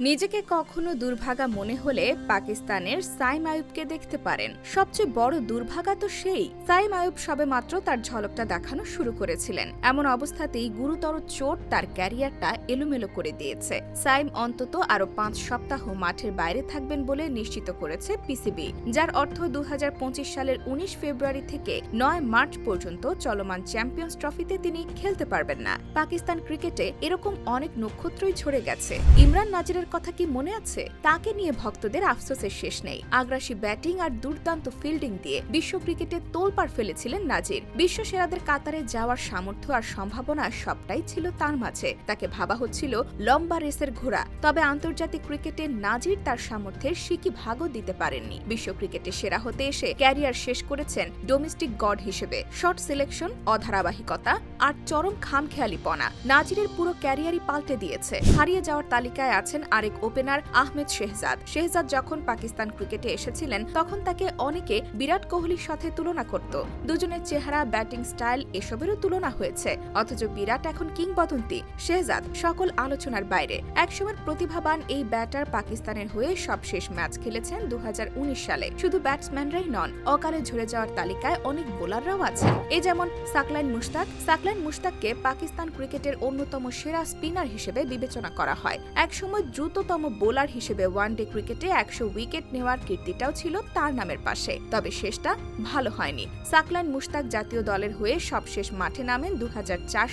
নিজেকে কখনো দুর্ভাগা মনে হলে পাকিস্তানের সাইম আয়ুবকে দেখতে পারেন। সবচেয়ে বড় দুর্ভাগা তো সেই। সাইম আয়ুব সবে মাত্র তার ঝলকটা দেখানো শুরু করেছিলেন। এমন অবস্থাতেই গুরুতর চোট তার ক্যারিয়ারটা এলোমেলো করে দিয়েছে। সাইম অন্তত আরও পাঁচ সপ্তাহ মাঠের বাইরে থাকবেন বলে নিশ্চিত করেছে পিসিবি, যার অর্থ দু হাজার পঁচিশ সালের উনিশ ফেব্রুয়ারি থেকে নয় মার্চ পর্যন্ত চলমান চ্যাম্পিয়ন্স ট্রফিতে তিনি খেলতে পারবেন না। পাকিস্তান ক্রিকেটে এরকম অনেক নক্ষত্রই ঝরে গেছে। ইমরান নাজিরের কথা কি মনে আছে? তাকে নিয়ে ভক্তদের আফসোসের শেষ নেই। আগ্রাসী ব্যাটিং আর দুর্দান্ত ফিল্ডিং দিয়ে বিশ্ব ক্রিকেটে তোলপাড় ফেলেছিলেন নাজির। বিশ্ব সেরাদের কাতারে যাওয়ার সামর্থ্য আর সম্ভাবনা সবটাই ছিল তার মাঝে। তাকে ভাবা হচ্ছিল লম্বা রেসের ঘোড়া। তবে আন্তর্জাতিক ক্রিকেটে নাজির তার সামর্থ্যের সিকি ভাগও দিতে পারেননি। বিশ্ব ক্রিকেটে সেরা হতে এসে ক্যারিয়ার শেষ করেছেন ডোমেস্টিক গড হিসেবে। শর্ট সিলেকশন, অধারাবাহিকতা আর চরম খামখেয়ালিপনা নাজিরের পুরো ক্যারিয়ারই পাল্টে দিয়েছে। হারিয়ে যাওয়ার তালিকায় আছেন আরেক ওপেনার আহমেদ শেহজাদ। শেহজাদ যখন পাকিস্তান ক্রিকেটে এসেছিলেন, তখন তাকে অনেকে বিরাট কোহলির সাথে তুলনা করত। দুজনের চেহারা, ব্যাটিং স্টাইল এসবেরও তুলনা হয়েছে। অথচ বিরাট এখন কিংবদন্তি। শেহজাদ সকল আলোচনার বাইরে। একসময় প্রতিভাবান এই ব্যাটার পাকিস্তানের হয়ে সবশেষ ম্যাচ খেলেছেন দু হাজার উনিশ সালে। শুধু ব্যাটসম্যানরাই নন, অকালে ঝরে যাওয়ার তালিকায় অনেক বোলাররাও আছে এ যেমন সাকলাইন মুশতাক। সাকলাইন মুশতাককে পাকিস্তান ক্রিকেটের অন্যতম সেরা স্পিনার হিসেবে বিবেচনা করা হয়। একসময় দ্রুততম বোলার হিসেবে ওয়ানডে ক্রিকেটে একশো উইকেট নেওয়ার কীর্তিটাও ছিল তার নামের পাশে। তবে শেষটা ভালো হয়নি। সাকলাইন মুশতাক জাতীয় দলের হয়ে সবশেষ মাঠে নামেন দু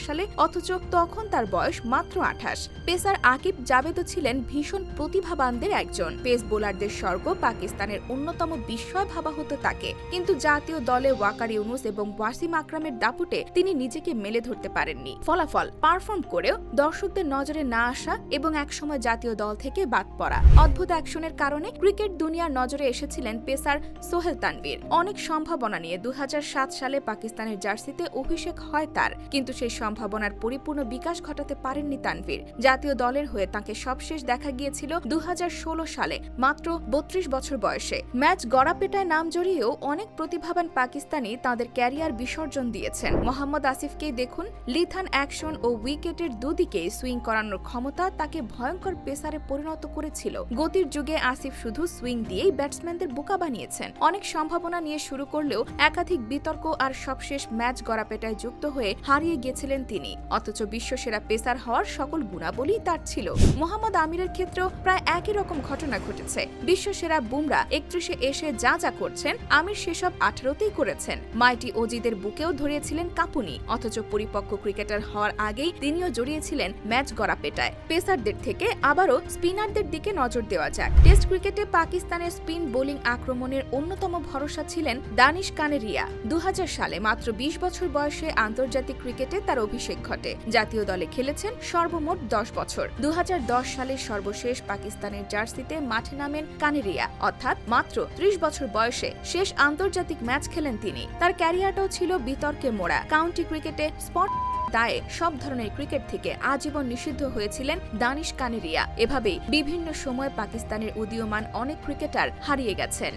সালে, অথচ তখন তার বয়স মাত্র আঠাশ। পেসার আকিব জাবেদও ছিলেন ভীষণ প্রতিভাবানদের একজন। পেস বোলারদের স্বর্গ পাকিস্তানের অন্যতম বিস্ময় ভাবা হতো তাকে। কিন্তু জাতীয় দলে ওয়াকার ইউনুস এবং ওয়াসিম আকরামের দাপুটে তিনি নিজেকে মেলে ধরতে পারেননি। ফলাফল পারফর্ম করেও দর্শকদের নজরে না আসা এবং একসময় জাতীয় দল থেকে বাদ পড়া। অদ্ভুত অ্যাকশনের কারণে ক্রিকেট দুনিয়ার নজরে এসেছিলেন পেসার সোহেল তানভীর। অনেক সম্ভাবনা নিয়ে দু সালে পাকিস্তানের জার্সিতে অভিষেক হয় তার, কিন্তু সেই সম্ভাবনার পরিপূর্ণ বিকাশ ঘটাতে পারেননি তানভীর। জাতীয় দলের হয়ে তাকে সবশেষ দেখা গিয়েছিল দু সালে, মাত্র বত্রিশ বছর বয়সে। ম্যাচ গড়াপেটায় নাম জড়িয়েও অনেক প্রতিভাবান পাকিস্তানি তাদের ক্যারিয়ার বিসর্জন দিয়েছেন। মোহাম্মদ আসিফকেই দেখুন, লিথান অ্যাকশন ও উইকেটের দুদিকেই সুইং করানোর ক্ষমতা তাকে ভয়ঙ্কর পেসারে পরিণত করেছিল। গতির যুগে আসিফ শুধু সুইং দিয়েই ব্যাটসম্যানদের বোকা বানিয়েছেন। অনেক সম্ভাবনা নিয়ে শুরু করলেও একাধিক বিতর্ক আর সবশেষ ম্যাচ গড়াপেটায় যুক্ত হয়ে হারিয়ে গেছিলেন তিনি। অথচ বিশ্বসেরা পেসার হওয়ার সকল গুণাবলী তার ছিল। মোহাম্মদ আমিরের ক্ষেত্রেও প্রায় একই রকম ঘটনা ঘটেছে। বিশ্বসেরা বুমরা একত্রিশে এসে যা যা করছেন, আমির সেসব আঠারোতেই করেছেন। মাইটি অজিদের বুকেও ধরিয়েছিলেন কাপুনি। অথচ পরিপক্ক ক্রিকেটার হওয়ার আগেই তিনিও জড়িয়েছিলেন ম্যাচ গড়াপেটায়। পেসারদের থেকে আবারও স্পিনারদের দিকে নজর দেওয়া যাক। টেস্ট ক্রিকেটে পাকিস্তানের স্পিন বোলিং আক্রমণের অন্যতম ভরসা ছিলেন দানিশ কানেরিয়া। দু সালে মাত্র ২০ বছর বয়সে আন্তর্জাতিক ক্রিকেটে তার অভিষেক ঘটে। জাতীয় দলে খেলেছেন সর্বমোট দশ বছর। দু সালের সর্বশেষ পাকিস্তানের জার্সিতে মাঠে নামেন কানেরিয়া। অর্থাৎ মাত্র ত্রিশ বছর বয়সে শেষ আন্তর্জাতিক ম্যাচ খেলেন তিনি। তার ক্যারিয়ারটাও ছিল বিতর্কে মোড়া। কাউন্টি ক্রিকেটে স্পট দায়ে সব ধরনের ক্রিকেট থেকে আজীবন নিষিদ্ধ হয়েছিলেন দানিশ কানেরিয়া। এভাবেই বিভিন্ন সময় পাকিস্তানের উদীয়মান অনেক ক্রিকেটার হারিয়ে গেছেন।